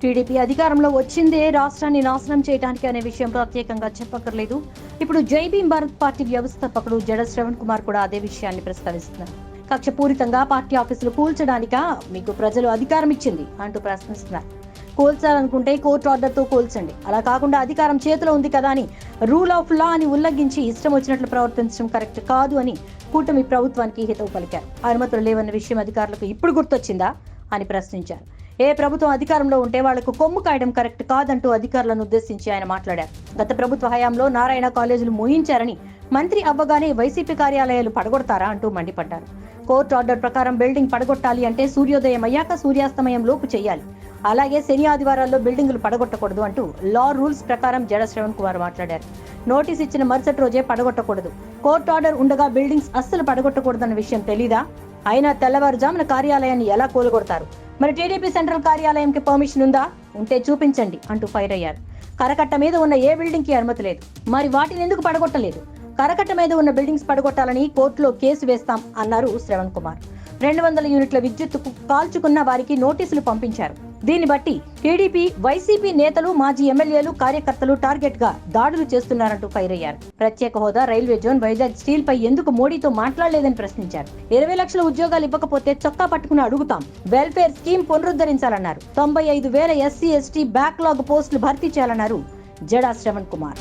TDP అధికారంలో వచ్చిందే రాష్ట్రాన్ని నాశనం చేయడానికి అనే విషయం ప్రత్యేకంగా చెప్పక్కర్లేదు. ఇప్పుడు జై భారత్ పార్టీ వ్యవస్థాపకుడు జడ శ్రవణ్ కుమార్ కూడా అదే విషయాన్ని ప్రస్తావిస్తున్నారు. కక్షపూరితంగా పార్టీ ఆఫీసులు కూల్చడానికా మీకు ప్రజలు అధికారం ఇచ్చింది అంటూ ప్రశ్నిస్తున్నారు. కోల్చాలనుకుంటే కోర్టు ఆర్డర్తో కూల్చండి. అలా కాకుండా అధికారం చేతిలో ఉంది కదా అని రూల్ ఆఫ్ లా అని ఉల్లంఘించి ఇష్టం వచ్చినట్లు ప్రవర్తించడం కరెక్ట్ కాదు అని కూటమి ప్రభుత్వానికి హితవు పలికారు. అనుమతులు లేవన్న విషయం అధికారులకు ఇప్పుడు గుర్తొచ్చిందా? అని ప్రశ్నించారు. ఏ ప్రభుత్వం అధికారంలో ఉంటే వాళ్ళకు కొమ్ము కాయడం కరెక్ట్ కాదంటూ అధికారులను ఉద్దేశించి ఆయన మాట్లాడారు. గత ప్రభుత్వ హయాంలో నారాయణ కాలేజీలు మూయించారని మంత్రి అవ్వగానే వైసీపీ కార్యాలయాలు పడగొడతారా అంటూ మండిపడ్డారు. కోర్టు ఆర్డర్ ప్రకారం బిల్డింగ్ పడగొట్టాలి అంటే సూర్యోదయం అయ్యాక సూర్యాస్తమయం లోపు చేయాలి. అలాగే శని ఆదివారాల్లో బిల్డింగులు పడగొట్టకూడదు అంటూ లా రూల్స్ ప్రకారం జడ శ్రవణ్ కుమార్ మాట్లాడారు. నోటీస్ ఇచ్చిన మరుసటి రోజే పడగొట్టకూడదు. కోర్టు ఆర్డర్ ఉండగా బిల్డింగ్స్ అస్సలు పడగొట్టకూడదన్న విషయం తెలీదా? అయినా తెల్లవారుజామున కార్యాలయాన్ని ఎలా కూలగొడతారు? మరి టీడీపీ సెంట్రల్ కార్యాలయంకి పర్మిషన్ ఉందా? ఉంటే చూపించండి అంటూ ఫైర్ అయ్యారు. కరకట్ట మీద ఉన్న ఏ బిల్డింగ్కి అనుమతి లేదు. మరి వాటిని ఎందుకు పడగొట్టలేదు? కరకట్ట మీద ఉన్న బిల్డింగ్స్ పడగొట్టాలని కోర్టులో కేసు వేస్తాం అన్నారు శ్రవణ్ కుమార్. రెండు వందల యూనిట్ల విద్యుత్ కాల్చుకున్న వారికి నోటీసులు పంపించారు. దీన్ని బట్టి టీడీపీ వైసీపీ నేతలు మాజీ ఎమ్మెల్యేలు కార్యకర్తలు టార్గెట్గా దాడులు చేస్తున్నారంటూ ఫైర్ అయ్యారు ప్రత్యేక హోదా రైల్వే జోన్ వైజాగ్ స్టీల్ పై ఎందుకు మోడీతో మాట్లాడలేదని ప్రశ్నించారు. ఇరవై లక్షల ఉద్యోగాలు ఇవ్వకపోతే చొక్కా పట్టుకుని అడుగుతాం. వెల్ఫేర్ స్కీమ్ పునరుద్ధరించాలన్నారు. తొంభై ఐదు వేల ఎస్సీ ఎస్టీ బ్యాక్లాగ్ పోస్టులు భర్తీ చేయాలన్నారు జడా శ్రవణ్ కుమార్.